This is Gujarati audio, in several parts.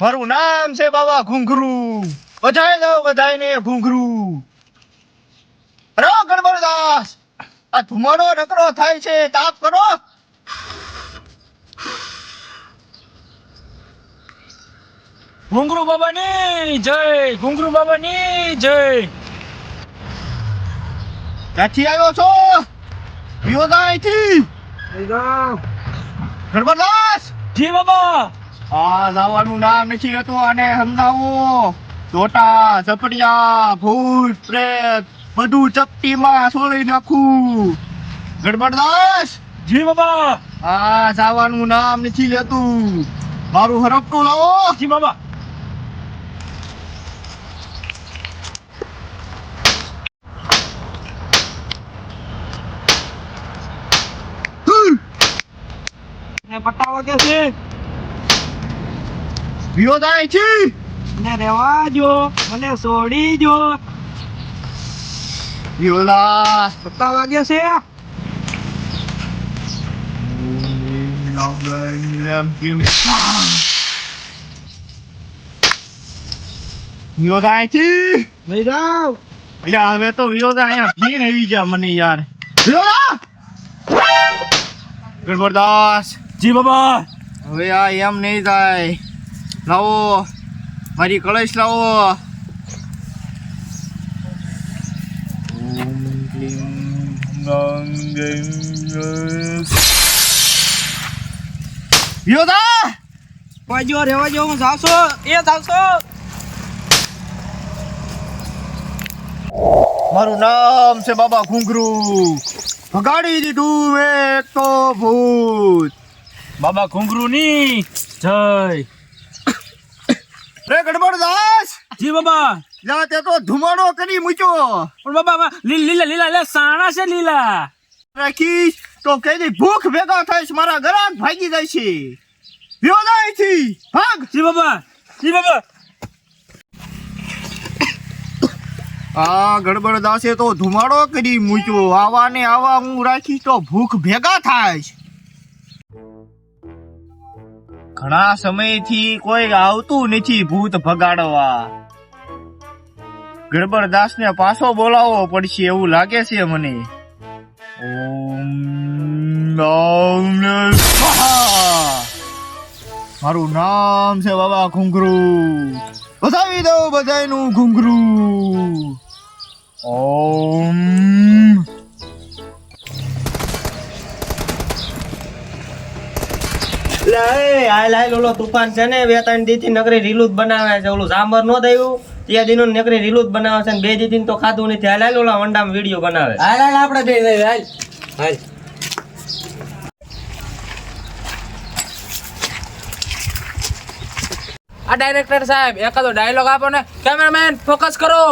મારું નામ છે બાબા ઘુંઘરુ. બધાય દો બધાયને ઘુંઘરુ. રો ગણબરદાસ. આ ધુમાડો નકરો થાય છે તાપ કરો. ઘુંઘરુ બાબાની જય ઘુંઘરુ બાબાની જય. ક્યાંથી આવ્યો છો? વિયોદાયથી ગણબરદાસ. જી બાબા. આ લાવવાનું નામ નથી હતું અને સમજાવો જોટા ઝપડિયા ભૂત પ્રેત બધું ચપટીમાં સોળી નાખું. ગડબડદાસ જી બાબા. આ જવાનું નામ નથી લેતું. મારું હરપટું લાવો. જી બાબા. પટાવો કે છે? વિયોદાયથી ને રેવા જો મને છોડી જો વિયોદા કેટલા વાગે છે? વિયોદાયથી લઈ જાઓ અલ્યા હવે તો વિરોધ અહીંયા ભીણ આવી ગયા મને યાર. વિરોધા ગણબરદાસ જી બાબા. હવે આ એમ નહીં થાય. લાવો, મારી કળશ લાવો. વિરોધા વાજો રેવા જો હું જાવશો એ જાવશો મારું નામ છે બાબા ઘુંઘરું. ભગાડી દીધું એક તો ભૂત. બાબા ઘુંઘરુ ની જય. રે ગડબડદાસ! જી બાબા. લા તે તો ધુમાડો કરી મૂક્યો. પણ બાબા લીલા લીલા લે સાણા છે લીલા. રાખીશ તો કેની ભૂખ ભેગા થઈશ મારા ગરાક ભાગી જાય છે વિયોદાયથી ભાગ! જી બાબા જી બાબા. આ ગડબડદાસે તો ધુમાડો કરી મૂક્યો. આવા ને આવા હું રાખીશ તો ભૂખ ભેગા થાય ઘણા સમયથી કોઈ આવતું નથી ભૂત ભગાડવા. ગડબડદાસ ને પાછો બોલાવવો પડશે એવું લાગે છે મને. મારું નામ છે બાબા ઘુંઘરું. બતાવી દો બધાયનું ઘુંઘરું. ઓમ એટલે એ હાલ હાલ ઓલો તુફાન છે ને બે ત્રણ દી નકરી રીલું જ બનાવે છે. ઓલું સાંભર નો થયું ત્યાં દીનો નકરી રીલું જ બનાવે છે ને બે દી તો ખાધું નથી. હાલ હાલ ઓલા વંડામાં વીડિયો બનાવે. હાલ હાલ આપણે બે હાલ. હાલ. આ ડાયરેક્ટર સાહેબ એકાદો ડાયલોગ આપો ને. કેમેરામેન ફોકસ કરો.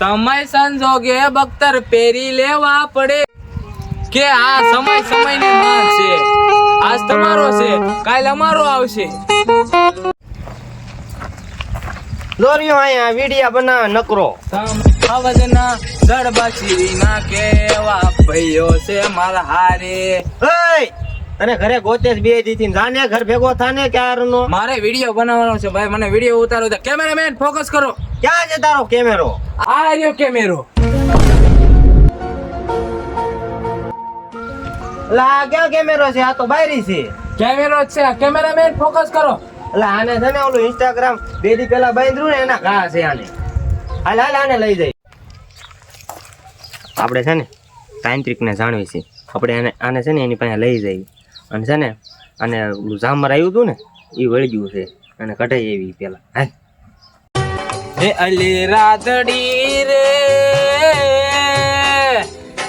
સમય સંજોગે બખ્તર પેરી લેવા પડે. કે આ સમય સમયની માંગ છે. આજ તમારો છે. કાલ અમારો આવશે. દોર્યો અહીંયા વિડિયા બનાવે નકરો. અવજના જડબાચી ના કેવા ભઈઓ છે મારા હારે. એય! તને ઘરે ગોતે જ બે દીધી જાને ઘર ભેગો થાને ક્યારનો? મારે વીડિયો બનાવવાનો છે ભાઈ મને વીડિયો ઉતારો કેમેરા કેમેરામેન ફોકસ કરો. ક્યાં છે તારો કેમેરો? આ રહ્યો કેમેરો. આ ક્યાં કેમેરો છે? આ તો બાયરી છે. કેમેરો છે. કેમેરામેન ફોકસ કરો. એટલે આને છે ને ઓલું ઇન્સ્ટાગ્રામ બે દી પેલા બાંધ્યું ને એના ઘા છે આને. હાલ હાલ આને લઈ જઈ. આપણે છે ને તાંત્રિકને જાણવી છે. આપણે એને આને છે ને એની પાસે લઈ જઈએ અને છે ને અને ઓલું જામર આવ્યું હતું ને એ વળી ગયું છે. અને કઢાઈ એવી પેલા. હે અલી રાતડી રે.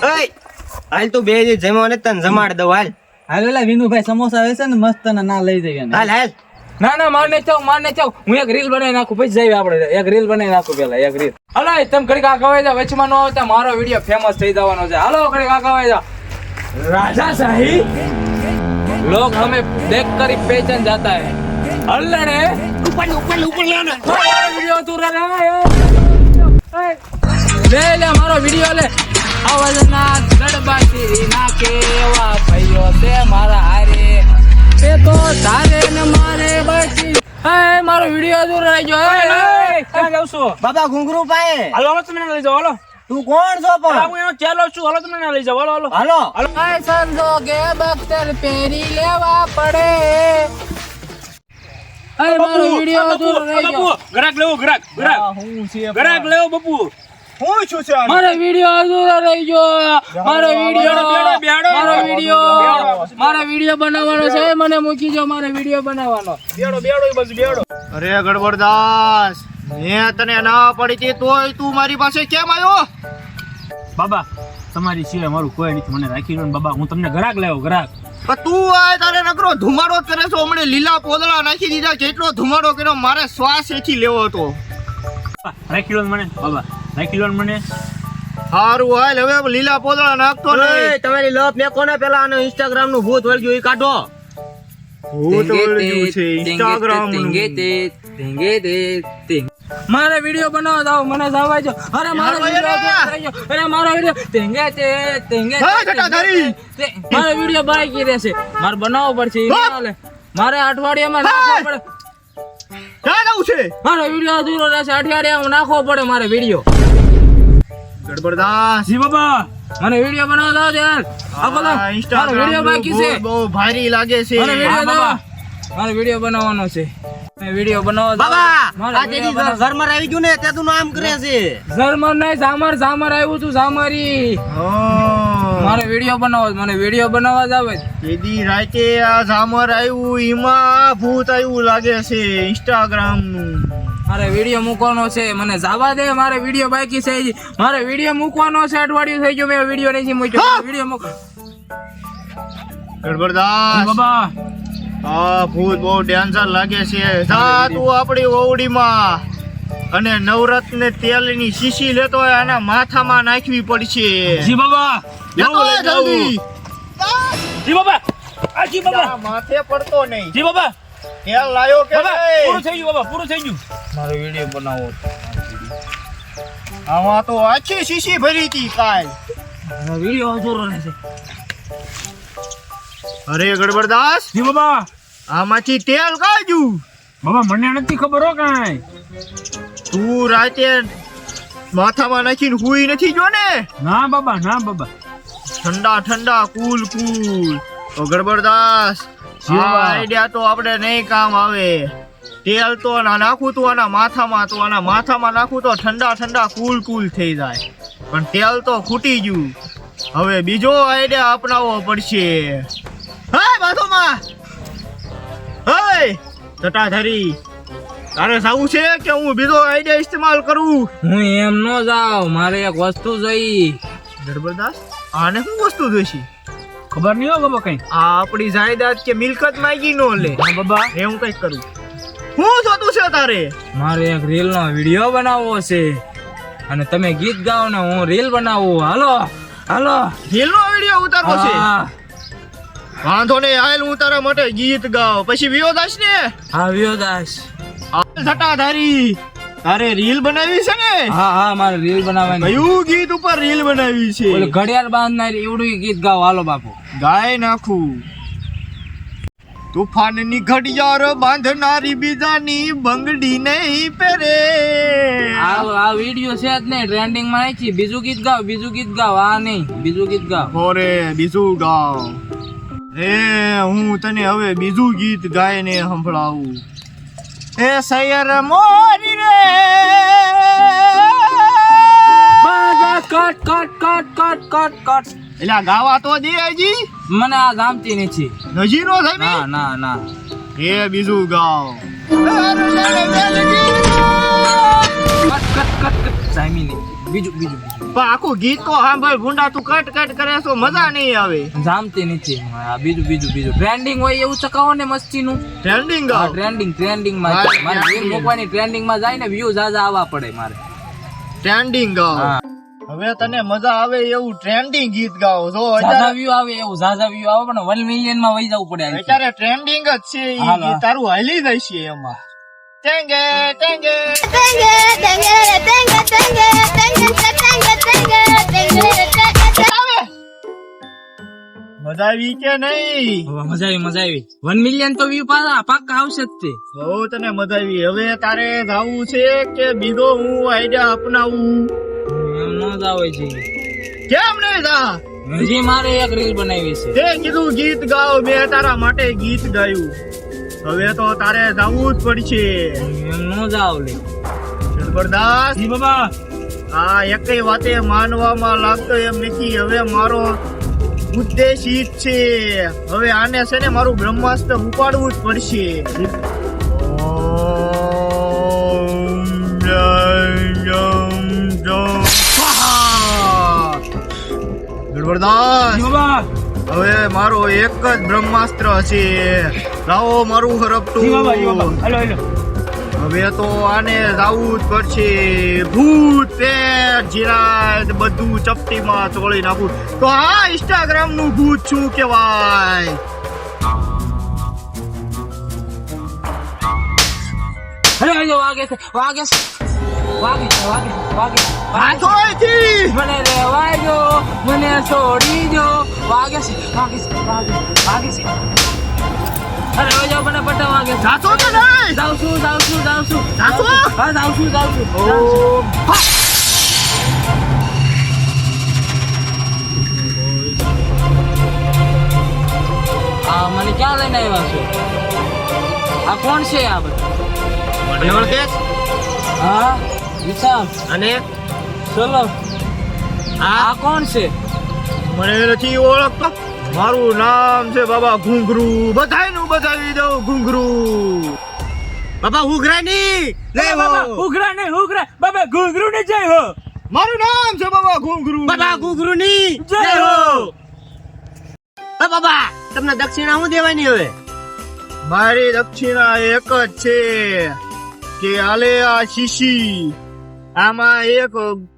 ઓય હાલ તું બે જે જમો ને તને જમાડ દઉં હાલ. હાલ વિનુભાઈ સમોસા આવે ને મસ્ત તને ના લઈ જઈએ હાલ હાલ. ના ના મારને ચાવ મારને ચાવ હું એક રીલ બનાવી નાખું પછી જઈએ આપણે. એક રીલ બનાવી નાખું પેલા એક રીલ. હાલો તમે ઘડી કાકા જાવ વચમાં ન આવતા મારો વીડિયો ફેમસ થઈ જવાનો છે. હાલો ઘડી કાકા જાવ રાજા શાહી? લોક હમે દેખ કરી પેચન જાતા હે. અલ્લડે ઉપર ઉપર ઉપર લેને વીડિયો તું રે લે મારો વીડિયો લે. અવલના દડબાસી ના કેવા ભાઈઓ તે મારા હારે. એ તો તારે ને મારે બચી હે મારો વીડિયો રહી ગયો. એ. ક્યાં જાવ છો? બાબા ઘુંઘરું પાએ હાલો હાલો તમે લઈ જાઓ હાલો. તું કોણ છો પણ? હું એનો ચેલો છું. હાલો તમે લઈ જાઓ હાલો હાલો. હાલો. આય સંજોગે બખ્તર પહેરી લેવા પડે. અરે મારો વીડિયો અધૂરો રહી ગયો. ગ્રાહક લેવો ગ્રાહક ગ્રાહક હું છે ગ્રાહક લેવો બપુ. હું છું છે મારો વિડિયો અધૂરો રહી ગયો. મારો વીડિયો બેડો, બેડો. મારો વિડિયો મારો વિડિયો બનાવવાનો છે. મને મૂકી જો મારો વીડિયો બનાવવાનો. બેડો બેડો બસ બેડો. અરે ગડબડદાસ મેં તને ના પડી હતી તોય તું મારી પાસે કેમ આવ્યો? બાબા તમારી સિવાય મારું કોઈ નથી. મને રાખી લો ને બાબા હું તમને ગ્રાહક લેવો ગ્રાહક. તું આ તારે નકરો ધુમાડો કરે છો. હમણે લીલા પોદળા નાખી દીધા. કેટલો ધુમાડો કર્યો મારે શ્વાસ એથી લેવો હતો. રાખી લો મને બાબા. રાખી લો મને. હારું હાલ હવે લીલા પોદળા નાખતો એ, નહીં. તમારી લપ મેં કોને પેલા આનો ઇન્સ્ટાગ્રામનું ભૂત વળગ્યું એ કાઢો. ભૂત ઓળખ્યું છે ઇન્સ્ટાગ્રામ મારે વીડિયો બનાવો દાવ મને જવા જો અરે મારો વીડિયો. અરે મારો વીડિયો. તેંગે તે તેંગે મારો વીડિયો બાકી રહેશે. મારે બનાવવો પડશે. ના. મારે અઠવાડિયામાં. નાખવો પડે. ક્યાં જવું છે? મારો વીડિયો અધૂરો રહેશે. અઠવાડિયામાં નાખવો પડે મારે વીડિયો. ગડબડદાસ જી બાબા મને વીડિયો બનાવવા દો યાર. આ મારો Instagram વીડિયો બાકી છે. બહુ- ભારી લાગે છે. મને વિડિયો. દાવ. મારો વીડિયો બનાવવાનો છે. બાબા આ વીડિયો જેથી આવી ગયું ને તે તું નામ કરે છે. ઝરમર નહીં ઝામર ઝામર આવ્યું તું ઝામરી. મારે વીડિયો બનાવવો મને વીડિયો બનાવવા જ આવે છે. રાતે આ ઝામર આવ્યું એમાં ભૂત આવ્યું લાગે છે ઇન્સ્ટાગ્રામનું. મારે વીડિયો મૂકવાનો છે. મને જવા દે મારે વીડિયો બાકી છે મારે વીડિયો મૂકવાનો છે અઠવાડિયું થઈ ગયું મેં વીડિયો નથી મૂક્યો. વીડિયો મૂક. ગડબડદાસ બાબા. આ ભૂત બહુ ડેન્જર લાગે છે. જા તું આપણી ઓવડીમાં. અને નવરત્ન તેલની શીશી લેતો હોય આના માથામાં નાખવી પડશે. જી બાબા. લેતો. જલ્દી. જી બાબા. આ જી બાબા. માથે પડતો નહીં. જી બાબા. તેલ લાયો કે? પૂરું થઈ ગયું બાબા પૂરું થઈ ગયું. મારો વીડિયો બનાવો આમાં તો આખી શીશી ભરી હતી કાલ. વીડિયો અધૂરો રહેશે અરે ગડબડદાસ જી બાબા. આમાંથી તેલ કાઢ્યું બાબા મને નથી ખબર હો કાંઈ. તું રાતે માથામાં નાખીને હુઈ નથી જો ને? ના બાબા ના બાબા. ઠંડા ઠંડા કુલ કુલ. તો ગડબડદાસ. આઈડિયા તો આપણે નહીં કામ આવે. તેલ તો નાખું તું આના માથામાં તો આના માથામાં નાખું તો ઠંડા ઠંડા કુલ કુલ થઈ જાય. પણ તેલ તો ખૂટી ગયું. હવે બીજો આઈડિયા અપનાવવો પડશે. હાય બાથોમાં? હાય જટાધારી તારે સાવું છે કે હું બીજો આઈડિયા ઇસ્તેમાલ કરું? હું એમ નો જાવ મારે એક વસ્તુ જોઈ. ગડબડદાસ આને શું વસ્તુ જોઈશે? ખબર નહીં હો બાબા કઈ? આ આપણી જાયદાદ કે મિલકત માંગી નો લે. બાબા. એ હું કઈ કરું. હું થતું છે તારે? મારે એક રીલ નો વીડિયો બનાવવો છે. અને તમે ગીત ગાઓ ને હું રીલ બનાવું. હાલો હાલો. હિલનો વિડિયો ઉતારવો છે? હા. વાંધો નહીં આયલ હું તારા માટે ગીત ગાવ પછી વિયોદાસ ને? હા વિયોદાસ. હાલ સટાધારી તારે રીલ બનાવી છે ને? હા હા મારે રીલ બનાવવાની. કયું ગીત ઉપર રીલ બનાવી છે? ઓલું ઘડિયાળ બાંધનારી એવડું ગીત ગાવ હાલો બાપુ. ગાય નાખું. તુફાનની ઘડિયાળ બાંધનારી બીજાની બંગડી નહીં પહેરે. આ આ વીડિયો છે જ નહીં ટ્રેન્ડિંગમાં નાખી બીજું ગીત ગાવ બીજું ગીત ગાવ આ નહીં બીજું ગીત ગાવ ઓરે બીજું ગાવ હે હું તને હવે બીજું ગીત ગાઈને સંભળાવું. એ સૈયર મોરી રે. Cut cut cut cut cut cut. એટલે આ ગાવા તો દે હજી મને આ ગામતી નથી. નજી નો થઈ ના? ના ના? એ બીજું ગાવ. Cut cut cut cut. સામી નહીં. બીજું બીજું. પણ આખું ગીત તો સાંભળ ભૂંડા તું કટ કટ કરે તો મજા નહીં આવે. જામતી નથી બીજું બીજું બીજું. ટ્રેન્ડિંગ હોય એવું ચકાવો ને મસ્તી નું ટ્રેન્ડિંગ ટ્રેન્ડિંગ ટ્રેન્ડિંગમાં મારે રીલ મૂકવાની ટ્રેન્ડિંગમાં જાય ને વ્યૂ જાજા આવવા પડે મારે. ટ્રેન્ડિંગ હવે તને મજા આવે એવું ટ્રેન્ડિંગ ગીત ગાવ જો ઝાઝા અત્યારે વ્યૂ આવે એવું ઝાઝા વ્યૂ આવે પણ વન મિલિયનમાં વહી જવું પડે અત્યારે ટ્રેન્ડિંગ જ છે ઈ તારું હાલી જશે એમાં. ટેંગે ટેંગે Tenga, tenga, tenga, tenga, tenga, tenga, tenga, tenga, tenga. મજા આવી કે નહીં? મજા આવી મજા આવી. વન મિલિયન તો વ્યૂ પાછા પાક્કા આવશે જ તે. બહુ તને મજા આવી. હવે તારે જાવું છે કે બીજો હું આઈડિયા અપનાવું? એમ ન જ છે કેમ નહીં જા? હજી મારે એક રીલ બનાવી છે. તે કીધું ગીત ગાવ મેં તારા માટે ગીત ગાયું. હવે તો તારે જાવું જ પડશે. એમ ન જાવ લે. જબરદાસ્ત. જી બાબા. આ એકય વાતે માનવામાં લાગતો એમ નથી. હવે મારો ઉદ્દેશ ઈ જ છે. હવે આને છે ને મારું બ્રહ્માસ્ત્ર ઉપાડવું જ પડશે. હવે મારો એક જ બ્રહ્માસ્ત્ર છે. લાવો મારું હરપટું. હવે તો આને રાઉત જ પડશે ભૂત પેટ જીરા બધું ચપટીમાં ચોળી નાખું તો આ ઇન્સ્ટાગ્રામનું ભૂત શું કેવાય અરે વાગે છે વાગે છે. વાગે વાગે વાગે છે, વાગે હાથો છે. અહીંથી! મને મને છોડી જો. વાગે છે વાગે છે વાગે વાગે છે. અરે જો મને વાગે છે કે નહીં જાઉં છું જાઉં છું જાઉં છું જાશો? હા જાઉં છું જાઉં છું ઓમ હા. આ મને ક્યાં લઈને આવ્યા છો? આ કોણ છે આ બધા? મને ઓળખે હા વિશાલ. અને? ચલો. આ કોણ છે? મને નથી ઓળખતો. મારું નામ છે બાબા ઘુંઘરું. બધાયનું બતાવી દઉં ઘુંઘરું. બાબા ઉઘરા ની લે બાબા ઉઘરા ને ઉઘરા. બાબા ઘૂઘરું ને જય હો. મારું નામ છે બાબા ઘુંઘરું. બાબા ઘૂઘરુની જય જય હો. હો. બાબા તમને દક્ષિણા હું દેવાની હવે? મારી દક્ષિણા એક જ છે કે આલે આ શીશી. આમાં એક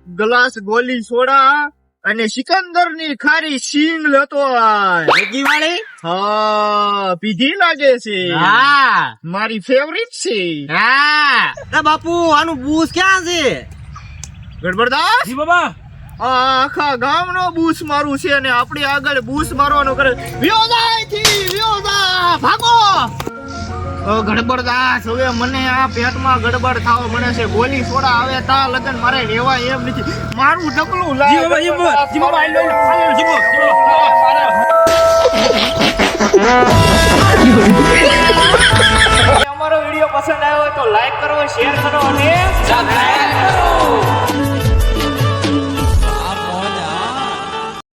ગ્લાસ ગોલી સોડા અને સિકંદરની ખારી સિંગ લેતો વાળી હા પીધી લાગે છે. હા. મારી ફેવરિટ છે. હા. બાપુ આનું બૂસ ક્યાં છે? ગડબડદાસ બાબા. આ આખા ગામનો બૂસ મારું છે અને આપણી આગળ બૂસ મારવાનો કરે. વ્યોદાયથી વ્યોદા ભાગો! ગડબડદાસ હવે મને આ પેટમાં ગડબડ થાવ મને છે ગોલી સોડા આવે તા લગન મારે રેવાય એમ નથી. મારું ડબલું બાબા અમારો વીડિયો પસંદ આવ્યો હોય તો લાઈક કરો શેર કરો અને સબસ્ક્રાઇબ કરો.